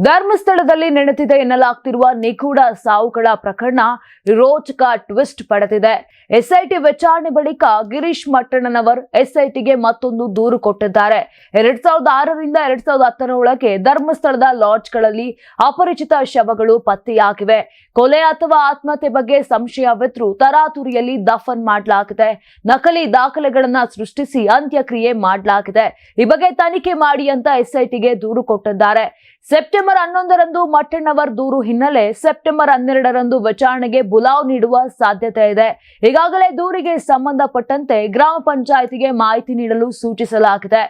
ಧರ್ಮಸ್ಥಳದಲ್ಲಿ ನಡೆದಿದೆ ಎನ್ನಲಾಗ್ತಿರುವ ನಿಗೂಢ ಸಾವುಗಳ ಪ್ರಕರಣ ರೋಚಕ ಟ್ವಿಸ್ಟ್ ಪಡೆದಿದೆ. ಎಸ್ಐಟಿ ವಿಚಾರಣೆ ಬಳಿಕ ಗಿರೀಶ್ ಮಟ್ಟಣ್ಣನವರ್ ಎಸ್ಐಟಿಗೆ ಮತ್ತೊಂದು ದೂರು ಕೊಟ್ಟಿದ್ದಾರೆ. ಎರಡ್ ಸಾವಿರದ ಆರರಿಂದ ಎರಡ್ ಸಾವಿರದ ಹತ್ತರ ಒಳಗೆ ಧರ್ಮಸ್ಥಳದ ಲಾಡ್ಜ್ಗಳಲ್ಲಿ ಅಪರಿಚಿತ ಶವಗಳು ಪತ್ತೆಯಾಗಿವೆ. ಕೊಲೆ ಅಥವಾ ಆತ್ಮಹತ್ಯೆ ಬಗ್ಗೆ ಸಂಶಯವಿದ್ರು ತರಾತುರಿಯಲ್ಲಿ ದಫನ್ ಮಾಡಲಾಗಿದೆ. ನಕಲಿ ದಾಖಲೆಗಳನ್ನ ಸೃಷ್ಟಿಸಿ ಅಂತ್ಯಕ್ರಿಯೆ ಮಾಡಲಾಗಿದೆ. ಈ ಬಗ್ಗೆ ತನಿಖೆ ಮಾಡಿ ಅಂತ ಎಸ್ಐಟಿಗೆ ದೂರು ಕೊಟ್ಟಿದ್ದಾರೆ. ಸೆಪ್ಟೆಂಬರ್ ಹನ್ನೊಂದರಂದು ಮಟ್ಟಣ್ಣವರ್ ದೂರು ಹಿನ್ನೆಲೆ ಸೆಪ್ಟೆಂಬರ್ ಹನ್ನೆರಡರಂದು ವಿಚಾರಣೆಗೆ ಬುಲಾವ್ ನೀಡುವ ಸಾಧ್ಯತೆ ಇದೆ. ಈಗಾಗಲೇ ದೂರಿಗೆ ಸಂಬಂಧಪಟ್ಟಂತೆ ಗ್ರಾಮ ಪಂಚಾಯಿತಿಗೆ ಮಾಹಿತಿ ನೀಡಲು ಸೂಚಿಸಲಾಗಿದೆ.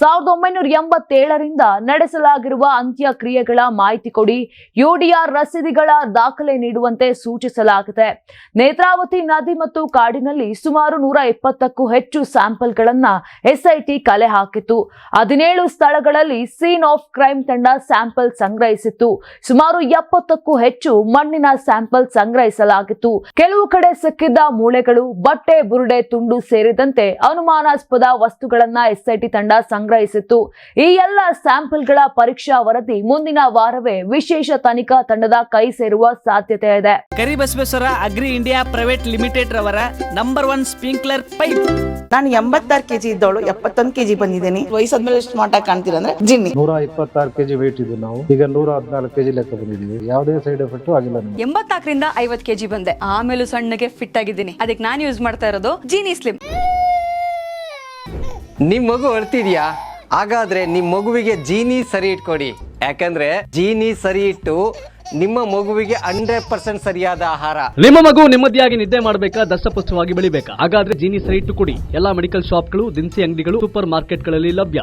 ಸಾವಿರದ ಒಂಬೈನೂರ ಎಂಬತ್ತೇಳರಿಂದ ನಡೆಸಲಾಗಿರುವ ಅಂತ್ಯಕ್ರಿಯೆಗಳ ಮಾಹಿತಿ ಕೊಡಿ ಯುಡಿಆರ್ ರಸೀದಿಗಳ ದಾಖಲೆ ನೀಡುವಂತೆ ಸೂಚಿಸಲಾಗಿದೆ. ನೇತ್ರಾವತಿ ನದಿ ಮತ್ತು ಕಾಡಿನಲ್ಲಿ ಸುಮಾರು ನೂರ ಇಪ್ಪತ್ತಕ್ಕೂ ಹೆಚ್ಚು ಸ್ಯಾಂಪಲ್ಗಳನ್ನ ಎಸ್ಐಟಿ ಕಲೆ ಹಾಕಿತ್ತು. ಹದಿನೇಳು ಸ್ಥಳಗಳಲ್ಲಿ ಸೀನ್ ಆಫ್ ಕ್ರೈಮ್ ತಂಡ ಸ್ಯಾಂಪಲ್ ಸಂಗ್ರಹಿಸಿತ್ತು. ಸುಮಾರು ಎಪ್ಪತ್ತಕ್ಕೂ ಹೆಚ್ಚು ಮಣ್ಣಿನ ಸ್ಯಾಂಪಲ್ ಸಂಗ್ರಹಿಸಲಾಗಿತ್ತು. ಕೆಲವು ಕಡೆ ಸಿಕ್ಕಿದ್ದ ಮೂಳೆಗಳು ಬಟ್ಟೆ ಬುರುಡೆ ತುಂಡು ಸೇರಿದಂತೆ ಅನುಮಾನಾಸ್ಪದ ವಸ್ತುಗಳನ್ನ ಎಸ್ಐಟಿ ತಂಡ ಸಂಗ್ರಹಿಸಿತ್ತು. ಈ ಎಲ್ಲ ಸ್ಯಾಂಪಲ್ಗಳ ಪರೀಕ್ಷಾ ವರದಿ ಮುಂದಿನ ವಾರವೇ ವಿಶೇಷ ತನಿಖಾ ತಂಡದ ಕೈ ಸೇರುವ ಸಾಧ್ಯತೆ ಇದೆ. Karibasaveshwara agri India private limited ರವರ ನಂಬರ್ ಒನ್ ಸ್ಪ್ರಿಂಕ್ಲರ್ ಪೈಪ್. ನಾನು ಎಂಬತ್ತಾರು ಕೆಜಿ ಇದ್ದವಳು ಎಪ್ಪತ್ತೊಂದು ಕೆಜಿ ಬಂದಿದ್ದೀನಿ. ವಯಸ್ಸಾದ್ಮೇಲೆ ಸ್ಮಾರ್ಟ್ ಆಗಿ ಕಾಣ್ತೀರಾ ಅಂದ್ರೆ ಜಿನ್ನಿ. ನೂರ ಇಪ್ಪತ್ತಾರು ಕೆಜಿ ವೇಟ್ ಇದ್ದು ನಾವು. ಈಗ ನೂರ ಹದಿನಾಲ್ಕು ಕೆಜಿ ಲೆಕ್ಕ ಬಂದಿದ್ದೀವಿ. ಯಾವುದೇ ಸೈಡ್ ಎಫೆಕ್ಟ್ ಆಗಿಲ್ಲ ಎಂಬತ್ತಾಕರಿಂದ ಎಂಬತ್ನಾಲ್ಕರಿಂದ ಐವತ್ ಕೆಜಿ ಬಂದೆ. ಆಮೇಲೆ ಸಣ್ಣಗೆ ಫಿಟ್ ಆಗಿದ್ದೀನಿ. ಅದಕ್ಕೆ ನಾನು ಯೂಸ್ ಮಾಡ್ತಾ ಇರೋದು ಜೀನಿ ಸ್ಲಿಮ್ ನಿಮ್ ಮಗು ಅಳ್ತಿದ್ಯಾ? ಹಾಗಾದ್ರೆ ನಿಮ್ ಮಗುವಿಗೆ ಜೀನಿ ಸರಿ ಇಟ್ಕೊಡಿ. ಯಾಕಂದ್ರೆ ಜೀನಿ ಸರಿ ಇಟ್ಟು ನಿಮ್ಮ ಮಗುವಿಗೆ ಹಂಡ್ರೆಡ್ ಪರ್ಸೆಂಟ್ ಸರಿಯಾದ ಆಹಾರ. ನಿಮ್ಮ ಮಗು ನೆಮ್ಮದಿಯಾಗಿ ನಿದ್ದೆ ಮಾಡಬೇಕಾ ದಷ್ಟಪುಷ್ಟವಾಗಿ ಬೆಳಿಬೇಕಾ? ಹಾಗಾದ್ರೆ ಜೀನಿ ಸರಿ ಇಟ್ಟು ಕೊಡಿ. ಎಲ್ಲಾ ಮೆಡಿಕಲ್ ಶಾಪ್ಗಳು ದಿನಸಿ ಅಂಗಡಿಗಳು ಸೂಪರ್ ಮಾರ್ಕೆಟ್ಗಳಲ್ಲಿ ಲಭ್ಯ.